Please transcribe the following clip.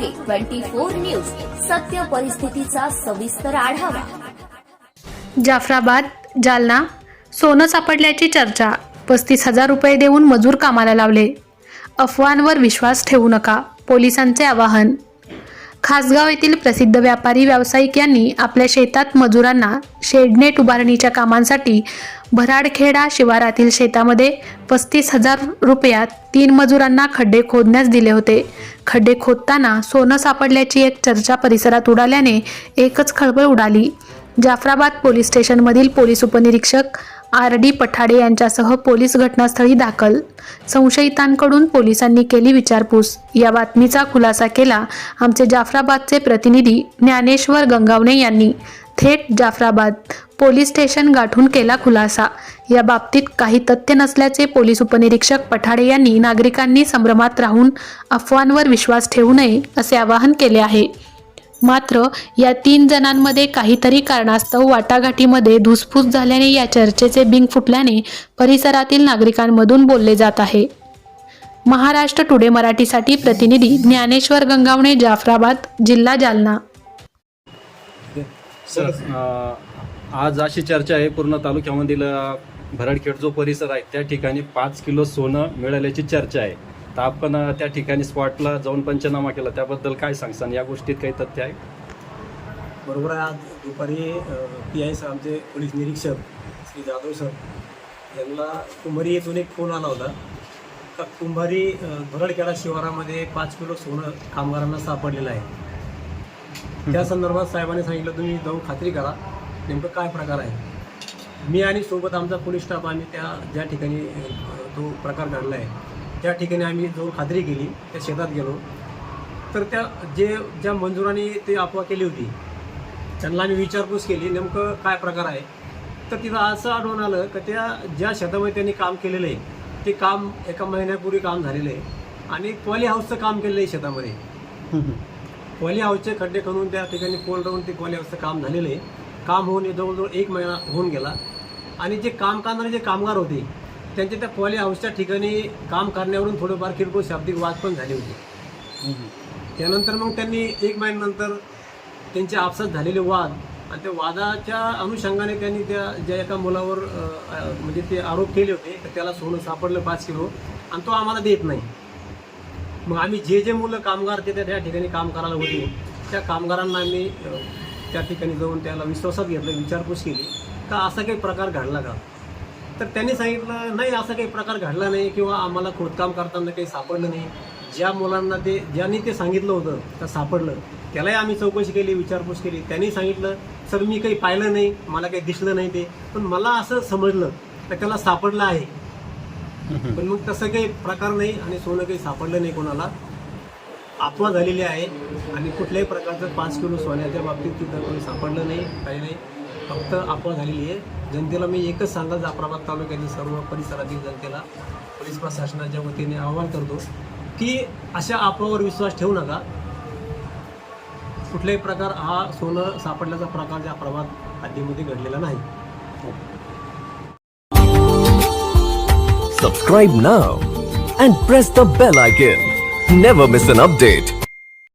Twenty four news. सत्य परिस्थितीचा सविस्तर आढावा. जाफराबाद जालना सोनं सापडल्याची चर्चा. पस्तीस हजार रुपये देऊन मजूर कामाला लावले. अफवांवर विश्वास ठेवू नका. पोलिसांचे आवाहन. खासगाव येथील प्रसिद्ध व्यापारी व्यावसायिक यांनी आपल्या शेतात मजुरांना शेडनेट उभारणीच्या कामांसाठी भराडखेडा शिवारातील शेतामध्ये पस्तीस हजार रुपयात तीन मजुरांना खड्डे खोदण्यास दिले होते. खड्डे खोदताना सोनं सापडल्याची एक चर्चा परिसरात उडाल्याने एकच खळबळ उडाली. जाफराबाद पोलीस स्टेशनमधील पोलीस उपनिरीक्षक आर डी पठाडे यांच्यासह पोलीस घटनास्थळी दाखल. संशयितांकडून पोलिसांनी केली विचारपूस. या बातमीचा खुलासा केला आमचे जाफराबादचे प्रतिनिधी ज्ञानेश्वर गंगावणे यांनी. थेट जाफराबाद पोलीस स्टेशन गाठून केला खुलासा. या बाबतीत काही तथ्य नसल्याचे पोलीस उपनिरीक्षक पठाडे यांनी नागरिकांनी संभ्रमात राहून अफवांवर विश्वास ठेवू नये असे आवाहन केले आहे. मात्र या तीन जणांमध्ये काहीतरी कारणास्तव वाटाघाटीमध्ये धुसफूस झाल्याने या चर्चेचे बिंग फुटल्याने परिसरातील नागरिकांमधून बोलले जात आहे. महाराष्ट्र टुडे मराठीसाठी प्रतिनिधी ज्ञानेश्वर गंगावणे जाफराबाद जिल्हा जालना. सर आज अशी चर्चा आहे पूर्ण तालुक्यामधील भरडखेड जो परिसर आहे त्या ठिकाणी पाच किलो सोनं मिळाल्याची चर्चा आहे. तर आपण त्या ठिकाणी स्पॉटला जाऊन पंचनामा केला. त्याबद्दल काय सांगसान? या गोष्टीत काही तथ्य आहे? बरोबर आहे. आज दुपारी पी आय सर आमचे पोलीस निरीक्षक श्री जाधव सर यांना कुंभारी येथून एक फोन आला होता. का कुंभारी अ, भरडखेडा शिवारामध्ये पाच किलो सोनं कामगारांना सापडलेलं आहे. त्या संदर्भात साहेबांनी सांगितलं तुम्ही जाऊन खात्री करा. नेमकं काय प्रकार आहे? मी आणि सोबत आमचा पोलीस स्टाफ आम्ही त्या ज्या ठिकाणी तो प्रकार घडला आहे. ज्या ठिकाणी आम्ही जो खात्री केली त्या शेतात गेलो. तर त्या जे ज्या मंजुराने ते अफवा केली होती त्यांना आम्ही विचारपूस केली नेमकं काय प्रकार आहे? तर तिथं असं आढळून आलं की त्या ज्या शेतामध्ये त्यांनी काम केलेलं आहे ते काम एका महिन्यापूर्वी काम झालेलं आहे. आणि क्वाली हाऊसचं काम केलेलं आहे शेतामध्ये. क्वाली हाऊसचे खड्डे करून त्या ठिकाणी पोल राहून ते क्वाली हाऊसचं काम झालेलं आहे. काम होऊन जवळजवळ एक महिना होऊन गेला. आणि जे काम करणारे जे कामगार होते त्यांच्या त्या पॉली हाऊसच्या ठिकाणी काम करण्यावरून थोडंफार किरकोळ शाब्दिक वाद पण झाले होते. त्यानंतर मग त्यांनी एक महिन्यानंतर त्यांचे आपसात झालेले वाद आणि त्या वादाच्या अनुषंगाने त्यांनी त्या ज्या एका मुलावर म्हणजे ते आरोप केले होते तर त्याला सोनं सापडलं पाच किलो आणि तो आम्हाला देत नाही. मग आम्ही जे जे मुलं कामगार ते त्या ठिकाणी काम करायला होते. त्या कामगारांना आम्ही त्या ठिकाणी जाऊन त्याला विश्वासात घेतलं विचारपूस केली. का असा काही प्रकार घडला का? तर त्यांनी सांगितलं नाही असा काही प्रकार घडला नाही किंवा आम्हाला खोदकाम करताना काही सापडलं नाही. ज्या मुलांना ते ज्यांनी ते सांगितलं होतं तर सापडलं त्यालाही आम्ही चौकशी केली विचारपूस केली. त्यांनी सांगितलं सर मी काही पाहिलं नाही मला काही दिसलं नाही ते. पण मला असं समजलं तर त्याला सापडलं आहे. पण मग तसं काही प्रकार नाही आणि सोनं काही सापडलं नाही कोणाला. अफवा झालेली आहे आणि कुठल्याही प्रकारचं पाच किलो सोन्याच्या बाबतीत तिथं कोणी सापडलं नाही काही नाही. फक्त अफवा झालेली आहे जनतेला मी एकच सांगाल जाफराबाद तालुक्यातील सर्व परिसरातील जनतेला पोलीस प्रशासनाच्या वतीने आवाहन करतो की अशा अफवावर विश्वास ठेवू नका कुठल्याही प्रकार हा सोनं सापडल्याचा प्रकार जाफराबाद हद्दीमध्ये घडलेला नाही Subscribe now and press the bell icon. Never miss an update.